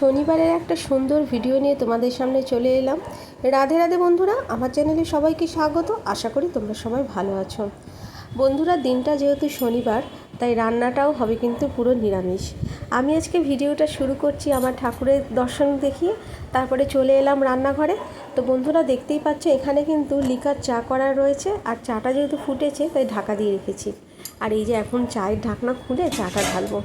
শনিবারের একটা সুন্দর ভিডিও নিয়ে তোমাদের সামনে চলে এলাম। রাধে রাধে বন্ধুরা, আমার চ্যানেলে সবাইকে স্বাগত। আশা করি তোমরা সবাই ভালো আছো। বন্ধুরা, দিনটা যেহেতু শনিবার, তাই রান্নাটাও হবে কিন্তু পুরো নিরামিষ। আমি আজকে ভিডিওটা শুরু করছি আমার ঠাকুরের দর্শন দেখিয়ে, তারপরে চলে এলাম রান্নাঘরে। তো বন্ধুরা, দেখতেই পাচ্ছ, এখানে কিন্তু লিকার চা করা রয়েছে, আর চাটা যেহেতু ফুটেছে, তাই ঢাকা দিয়ে রেখেছি। আর এই যে এখন চায়ের ঢাকনা খুলে চাটা ঢালবো।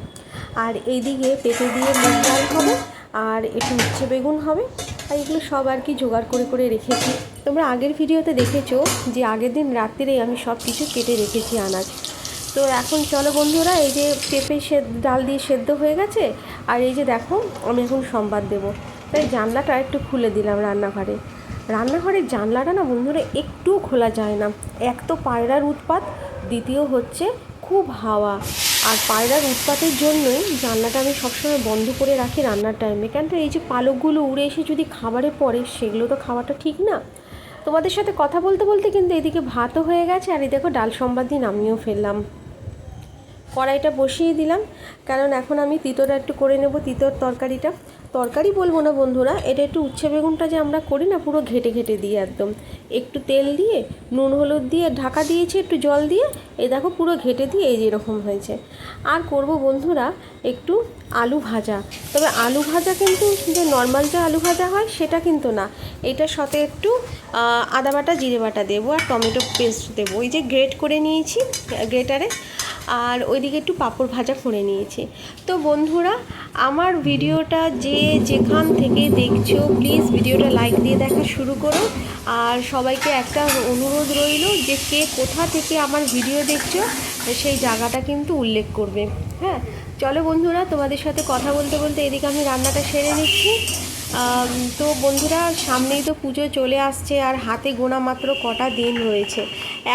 আর এইদিকে পেঁপে দিয়ে মুগ ডাল হবে আর একটু উচ্ছে বেগুন হবে। আর এগুলো সব আর কি জোগাড় করে করে রেখেছি। তোমরা আগের ভিডিওতে দেখেছ যে আগের দিন রাত্রিরেই আমি সব কিছু কেটে রেখেছি আনাজ। তো এখন চলো বন্ধুরা, এই যে পেঁপে সেদ্ধ, ডাল দিয়ে সেদ্ধ হয়ে গেছে। আর এই যে দেখো, আমি এখন সম্বাদ দেবো। তাই জানলাটা একটু খুলে দিলাম রান্নাঘরে। রান্নাঘরের জানলাটা না বন্ধুরা একটুও খোলা যায় না। এক তো পায়রার উৎপাত, দ্বিতীয় হচ্ছে খুব হাওয়া। আর পায়রার উৎপাতের জন্যই জানলাটা আমি সবসময় বন্ধ করে রাখি রান্নার টাইমে কেন এই যে পালকগুলো উড়ে এসে যদি খাবারে পড়ে, সেগুলো তো খাওয়াটা ঠিক না। তোমাদের সাথে কথা বলতে বলতে কিন্তু এদিকে ভাতও হয়ে গেছে, আর এই দেখো ডাল সম্বাদ দিন নামিয়েও ফেললাম। কড়াইটা বসিয়ে দিলাম। কারণ এখন আমি তিতোটা একটু করে নেব, তিতোর তরকারিটা। তরকারি বলব না বন্ধুরা, এটা একটু উচ্ছে বেগুনটা যে আমরা করি না, পুরো ঘেটে ঘেটে দিয়ে একদম। একটু তেল দিয়ে, নুন হলুদ দিয়ে, ঢাকা দিয়েছি একটু জল দিয়ে, এই দেখো পুরো ঘেটে দিয়ে এই যেরকম হয়েছে। আর করব বন্ধুরা একটু আলু ভাজা। তবে আলু ভাজা কিন্তু যে নর্মাল যে আলু ভাজা হয়, সেটা কিন্তু না। এটার সাথে একটু আদা বাটা, জিরে বাটা দেবো আর টমেটো পেস্ট দেবো। ওই যে গ্রেট করে নিয়েছি, গ্রেটারে। আর ওইদিকে একটু পাঁপড় ভাজা করে নিয়েছি। তো বন্ধুরা, আমার ভিডিওটা যে যেখান থেকে দেখছ প্লিজ ভিডিওটা লাইক দিয়ে দেখা শুরু করো। আর সবাইকে একটা অনুরোধ রইল যে কে কোথা থেকে আমার ভিডিও দেখছ, সেই জায়গাটা কিন্তু উল্লেখ করবে। হ্যাঁ চলো বন্ধুরা, তোমাদের সাথে কথা বলতে বলতে এদিকে আমি রান্নাটা সেরে নিচ্ছি। তো বন্ধুরা, সামনেই তো পুজো চলে আসছে আর হাতে গোনা মাত্র কটা দিন রয়েছে।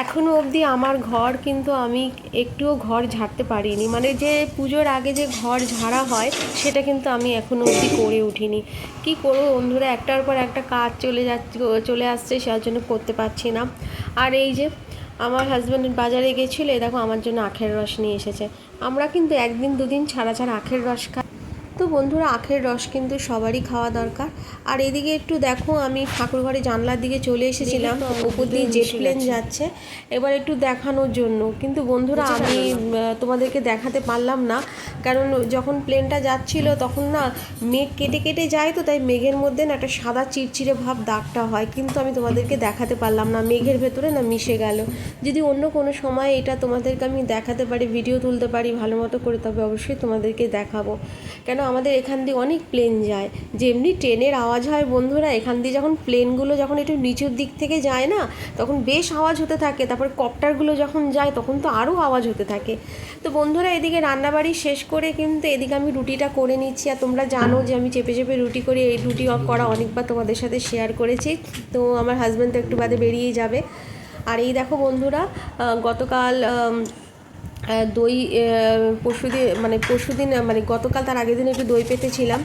এখনও অবধি আমার ঘর কিন্তু আমি একটুও ঘর ঝাড়তে পারিনি। মানে যে পুজোর আগে যে ঘর ঝাড়া হয়, সেটা কিন্তু আমি এখনও অবধি করে উঠিনি। কি করব বন্ধুরা, একটার পর একটা কাজ চলে যাচ্ছে, চলে আসছে, সেটার জন্য করতে পারছি না। আর এই যে আমার হাজব্যান্ড বাজারে গেছিল দেখো আমার জন্য আখের রস নিয়ে এসেছে। আমরা কিন্তু একদিন দুদিন ছাড়া ছাড়া আখের রস খাই। তো বন্ধুরা আখের রস কিন্তু সবারই খাওয়া দরকার। আর এদিকে একটু দেখো আমি ঠাকুর ঘরে জানলার দিকে চলে এসেছিলাম উপর দিয়ে জেট প্লেন যাচ্ছে। এবার একটু দেখানোর জন্য। কিন্তু বন্ধুরা আমি তোমাদেরকে দেখাতে পারলাম না। কারণ যখন প্লেনটা যাচ্ছিল তখন না মেঘ কেটে কেটে যায় তো তাই মেঘের মধ্যে না একটা সাদা চিরচিরে ভাব দাগটা হয়। কিন্তু আমি তোমাদেরকে দেখাতে পারলাম না মেঘের ভেতরে না মিশে গেল। যদি অন্য কোনো সময় এটা তোমাদেরকে আমি দেখাতে পারি ভিডিও তুলতে পারি ভালো মতো করে তবে অবশ্যই তোমাদেরকে দেখাবো। কেন? আমাদের এখান দিয়ে অনেক প্লেন যায়। যেমনি ট্রেনের আওয়াজ হয় বন্ধুরা, এখান দিয়ে যখন প্লেনগুলো যখন একটু নিচুর দিক থেকে যায় না, তখন বেশ আওয়াজ হতে থাকে। তারপর কপ্টারগুলো যখন যায়, তখন তো আরও আওয়াজ হতে থাকে। তো বন্ধুরা, এদিকে রান্নাবাড়ি শেষ করে কিন্তু এদিকে আমি রুটিটা করে নিচ্ছি। আর তোমরা জানো যে আমি চেপে চেপে রুটি করি, এই রুটি অফ করা অনেকবার তোমাদের সাথে শেয়ার করেছি। তো আমার হাজব্যান্ড তো একটু বাদে বেরিয়ে যাবে। আর এই দেখো বন্ধুরা গতকাল দই পরশুদিন মানে পরশুদিন মানে গতকাল তার আগের দিন একটু দই পেতেছিলাম।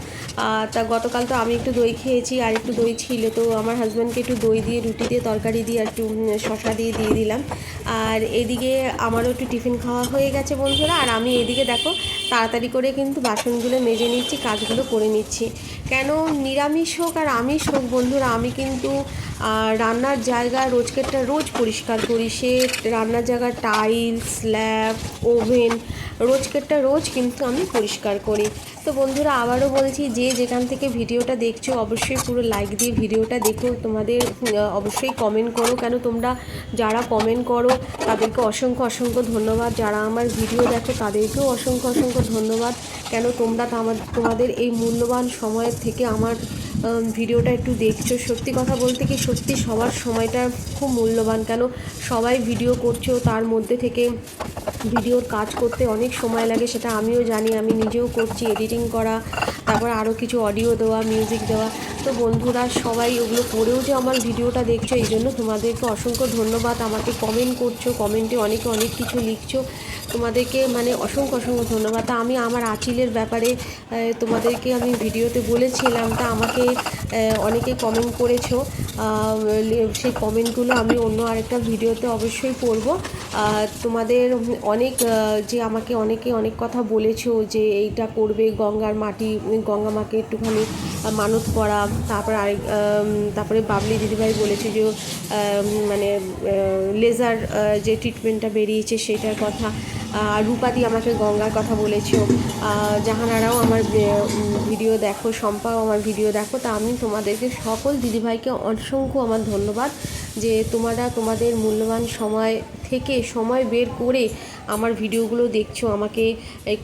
তা গতকাল তো আমি একটু দই খেয়েছি, আর একটু দই ছিল, তো আমার হাজব্যান্ডকে একটু দই দিয়ে, রুটি দিয়ে, তরকারি দিয়ে একটু শশা দিয়ে দিয়ে দিলাম। আর এদিকে আমারও একটু টিফিন খাওয়া হয়ে গেছে বন্ধুরা, আর আমি এদিকে দেখো, তাড়াতাড়ি করে কিন্তু বাসনগুলো মেজে নিচ্ছি, কাজগুলো করে নিচ্ছি। কেন? নিরামিষ হোক আর আমিষ হোক বন্ধুরা, আমি কিন্তু রান্নার জায়গা, রোজকেরটা রোজ পরিষ্কার করি। সে রান্নার জায়গা টাইলস স্ল্যাব ওভেন, রোজকেরটা রোজ কিন্তু আমি পরিষ্কার করি। তো বন্ধুরা, আবারও বলছি, যে যেখান থেকে ভিডিওটা দেখছ, অবশ্যই পুরো লাইক দিয়ে ভিডিওটা দেখো। তোমাদের অবশ্যই কমেন্ট করো। কেন তোমরা যারা কমেন্ট করো, তাদেরকে অসংখ্য অসংখ্য ধন্যবাদ। যারা আমার ভিডিও দেখো, তাদেরকেও অসংখ্য অসংখ্য ধন্যবাদ। কেন তোমরা তোমাদের এই মূল্যবান সময়ের থেকে আমার ভিডিওটা একটু দেখছ। সত্যি কথা বলতে কি, সত্যি সবার সময়টা খুব মূল্যবান। কেন সবাই ভিডিও করছ, তার মধ্যে থেকে ভিডিওর কাজ করতে অনেক সময় লাগে সেটা আমিও জানি আমি নিজেও করছি এডিটিং করা তারপর আরও কিছু অডিও দেওয়া মিউজিক দেওয়া। তো বন্ধুরা, সবাই ওগুলো করেও যে আমার ভিডিওটা দেখছ, এই জন্য তোমাদেরকে অসংখ্য ধন্যবাদ। আমাকে কমেন্ট করছ কমেন্টে অনেকে অনেক কিছু লিখছো। তোমাদেরকে মানে অসংখ্য অসংখ্য ধন্যবাদ। তা আমি আমার আচিলের ব্যাপারে তোমাদেরকে আমি ভিডিওতে বলেছিলাম। তা আমাকে অনেকে কমেন্ট করেছ। সেই কমেন্টগুলো আমি অন্য আরেকটা ভিডিওতে অবশ্যই পড়ব। তোমাদের অনেক যে আমাকে অনেকে অনেক কথা বলেছ যে এইটা করবে, গঙ্গার মাটি গঙ্গা মাকে একটুখানি মানত করা, তারপর আরেক তারপরে বাবলি দিদিভাই বলেছে যে মানে লেজার যে ট্রিটমেন্টটা বেরিয়েছে সেটার কথা। আর রূপাদি আমাকে গঙ্গার কথা বলেছ। জাহানারাও আমার ভিডিও দেখো, শম্পাও আমার ভিডিও দেখো। তা আমি তোমাদেরকে সকল দিদিভাইকে অসংখ্য আমার ধন্যবাদ যে তোমরা তোমাদের মূল্যবান সময় থেকে সময় বের করে আমার ভিডিওগুলো দেখছ, আমাকে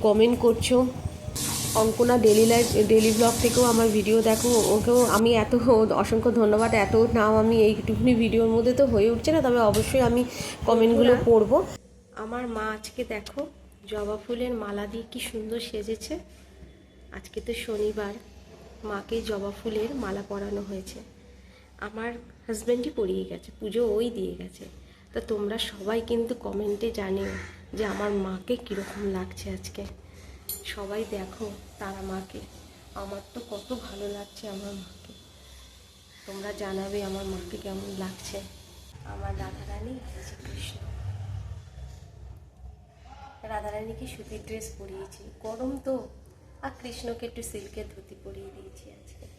কমেন্ট করছ। Ankana daily life daily blog থেকেও আমার ভিডিও দেখো। ওকেও আমি এত অসংখ্য ধন্যবাদ। এত নাম আমি এইটুকুনি ভিডিওর মধ্যে তো হয়ে উঠছে না তবে অবশ্যই আমি কমেন্টগুলো পড়ব। আমার মা আজকে দেখো জবা ফুলের মালা দিয়ে কি সুন্দর সেজেছে। আজকে তো শনিবার মাকে জবা ফুলের মালা পরানো হয়েছে। আমার হাজব্যান্ডই পরিয়ে গেছে পুজো ওই দিয়ে গেছে। তা তোমরা সবাই কিন্তু কমেন্টে জানিও যে আমার মাকে কীরকম লাগছে আজকে। সবাই দেখো তারা মাকে। আমার তো কত ভালো লাগছে আমার মাকে। তোমরা জানাবে আমার মাকে কেমন লাগছে। আমার রাধারানী শ্রী কৃষ্ণ রাধারানীকে সুতির ড্রেস পরিয়েছি। গরম তো। আর কৃষ্ণকে একটু সিল্কের ধুতি পরিয়ে দিয়েছি আজকে।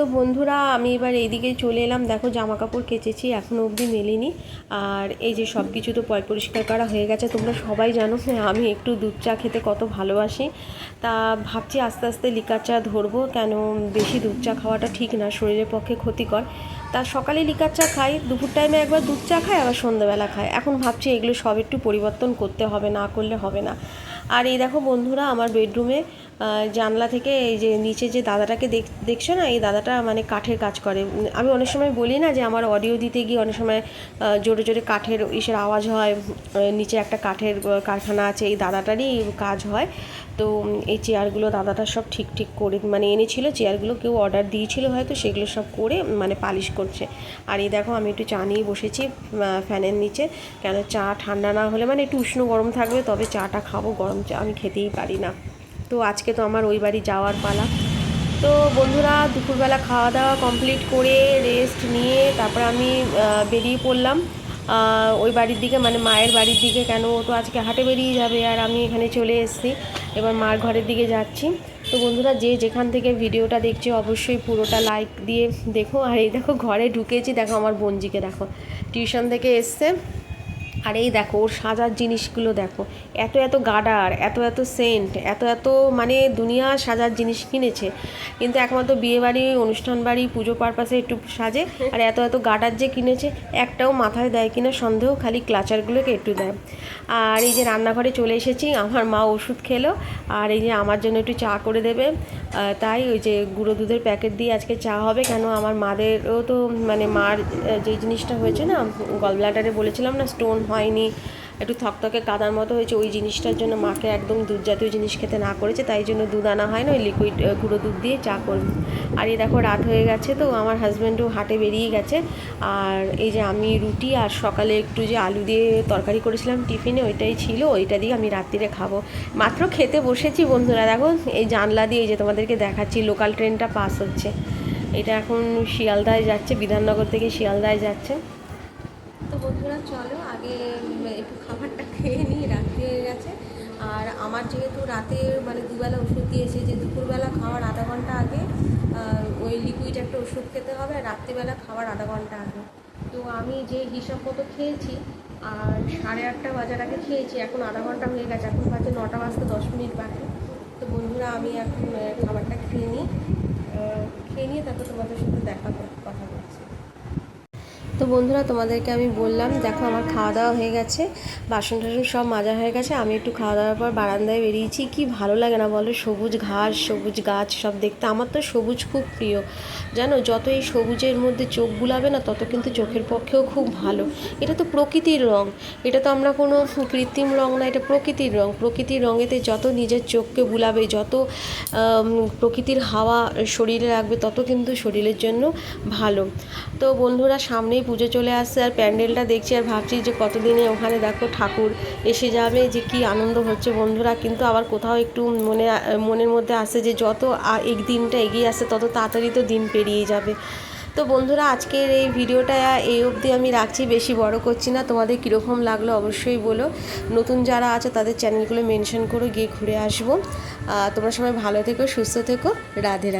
তো বন্ধুরা, আমি এবার এইদিকে চলে এলাম। দেখো জামা কাপড় কেচেছি এখনও অবধি মেলিনি। আর এই যে সব কিছু তো পয় পরিষ্কার করা হয়ে গেছে, তোমরা সবাই জানো যে আমি একটু দুধ চা খেতে কত ভালোবাসি। তা ভাবছি আস্তে আস্তে লিকার চা ধরবো, কেন বেশি দুধ চা খাওয়াটা ঠিক না, শরীরের পক্ষে ক্ষতিকর। তা সকালে লিকার চা খাই, দুপুর টাইমে একবার দুধ চা খাই, আবার সন্ধ্যাবেলা খাই। এখন ভাবছি এগুলো সব একটু পরিবর্তন করতে হবে, না করলে হবে না। আর এই দেখো বন্ধুরা, আমার বেডরুমে জানলা থেকে এই যে নিচে যে দাদাটাকে দেখ, দেখছ না? এই দাদাটা মানে কাঠের কাজ করে। আমি অনেক সময় বলি না যে আমার অডিও দিতে গিয়ে অনেক সময় জোরে জোরে কাঠের ইসের আওয়াজ হয়। নিচে একটা কাঠের কারখানা আছে, এই দাদাটারই কাজ হয়। তো এই চেয়ারগুলো দাদাটা সব ঠিক ঠিক করে মানে এনেছিল। চেয়ারগুলো কেউ অর্ডার দিয়েছিল হয়তো, সেগুলো সব করে মানে পালিশ করছে। আর এই দেখো, আমি একটু চা নিয়ে বসেছি ফ্যানের নিচে। কেন চা ঠান্ডা না হলে মানে একটু উষ্ণ গরম থাকবে, তবে চাটা খাব। গরম চা আমি খেতেই পারি না। তো আজকে তো আমার ওই বাড়ি যাওয়ার পালা। তো বন্ধুরা, দুপুরবেলা খাওয়া দাওয়া কমপ্লিট করে রেস্ট নিয়ে তারপর আমি বেরিয়ে পড়লাম। ওই বাড়ির দিকে মানে মায়ের বাড়ির দিকে কেন? ও তো আজকে হাটে বেরিয়ে যাবে আর আমি এখানে চলে এসেছি। এবার মার ঘরের দিকে যাচ্ছি। তো বন্ধুরা, যে যেখান থেকে ভিডিওটা দেখছ, অবশ্যই পুরোটা লাইক দিয়ে দেখো। আর এই দেখো, ঘরে ঢুকেছি। দেখো আমার বোনজিকে দেখো। টিউশন থেকে এসছে। আর এই দেখো, ওর সাজার জিনিসগুলো দেখো। এত এত গাডার, এত এত সেন্ট, এত এত মানে দুনিয়া সাজার জিনিস কিনেছে। কিন্তু একমাত্র বিয়েবাড়ি অনুষ্ঠান বাড়ি পুজো পারপাসে একটু সাজে আর এত এত গাডার যে কিনেছে, একটাও মাথায় দেয় কিনা সন্দেহ, খালি ক্লাচারগুলোকে একটু দেয়। আর এই যে রান্নাঘরে চলে এসেছি, আমার মা ওষুধ খেলো, আর এই যে আমার জন্য একটু চা করে দেবে। তাই ওই যে গুঁড়ো দুধের প্যাকেট দিয়ে আজকে চা হবে, কেন আমার মাদেরও তো মানে মার যে জিনিসটা হয়েছে না, গলব্লাডারে বলেছিলাম না, স্টোন হয়নি। একটু থকথকে কাদার মতো হয়েছে। ওই জিনিসটার জন্য মাকে একদম দুধ জাতীয় জিনিস খেতে না করেছে, তাই জন্য দুধ আনা হয় না, ওই লিকুইড গুঁড়ো দুধ দিয়ে চা করব। আর এই দেখো, রাত হয়ে গেছে তো, আমার হাজব্যান্ডও হাটে বেরিয়ে গেছে। আর এই যে আমি রুটি আর সকালে একটু যে আলু দিয়ে তরকারি করেছিলাম টিফিনে, ওইটাই ছিল, ওইটা দিয়ে আমি রাত্রিরে খাব। মাত্র খেতে বসেছি বন্ধুরা, দেখো, এই জানলা দিয়ে এই যে তোমাদেরকে দেখাচ্ছি লোকাল ট্রেনটা পাস হচ্ছে। এটা এখন শিয়ালদায় যাচ্ছে, বিধাননগর থেকে শিয়ালদায় যাচ্ছে। বন্ধুরা, চলো আগে একটু খাবারটা খেয়ে নিই রাত্রি হয়ে গেছে। আর আমার যেহেতু রাতে মানে দুবেলা ওষুধ দিয়েছে, যে দুপুরবেলা খাওয়ার আধা ঘণ্টা আগে ওই লিকুইড একটা ওষুধ খেতে হবে, আর রাত্রিবেলা খাওয়ার আধা ঘণ্টা আগে। তো আমি যে হিসাব মতো খেয়েছি, আর সাড়ে আটটা বাজার আগে খেয়েছি, এখন আধা ঘণ্টা হয়ে গেছে, এখন বাজে নটা বাজতে দশ মিনিট বাকি। তো বন্ধুরা, আমি এখন খাবারটা খেয়ে নিই। খেয়ে নিয়ে তারপর তোমাদের সাথে দেখা কর- কথা বলছি তো বন্ধুরা, তোমাদেরকে আমি বললাম, দেখো আমার খাওয়া দাওয়া হয়ে গেছে, বাসন টাসন সব মাজা হয়ে গেছে, আমি একটু খাওয়া দাওয়ার পর বারান্দায় বেরিয়েছি। কি ভালো লাগে না বলো, সবুজ ঘাস, সবুজ গাছ সব দেখতে। আমার তো সবুজ খুব প্রিয়। জানো, যত এই সবুজের মধ্যে চোখ বুলাবে না, তত কিন্তু চোখের পক্ষেও খুব ভালো। এটা তো প্রকৃতির রং। এটা তো আমরা কোনো কৃত্রিম রং না, এটা প্রকৃতির রং। প্রকৃতির রঙেতে যত নিজের চোখকে বুলাবে, যত প্রকৃতির হাওয়া শরীরে রাখবে, তত কিন্তু শরীরের জন্য ভালো। তো বন্ধুরা, সামনেই পুজো চলে আসছে আর প্যান্ডেলটা দেখছি আর ভাবছি যে কতদিনে ওখানে দেখো ঠাকুর এসে যাবে, যে কি আনন্দ হচ্ছে বন্ধুরা। কিন্তু আবার কোথাও একটু মনে, মনের মধ্যে আসে যে যত এই দিনটা এগিয়ে আসছে তত তাড়াতাড়ি তো দিন পেরিয়ে যাবে। তো বন্ধুরা, আজকের এই ভিডিওটা এই অবধি আমি রাখছি, বেশি বড় করছি না। তোমাদের কীরকম লাগল অবশ্যই বলো। নতুন যারা আছে, তাদের চ্যানেলগুলো মেনশন করো গিয়ে ঘুরে আসব। তোমরা সবাই ভালো থেকো, সুস্থ থেকো। রাধে রাধে।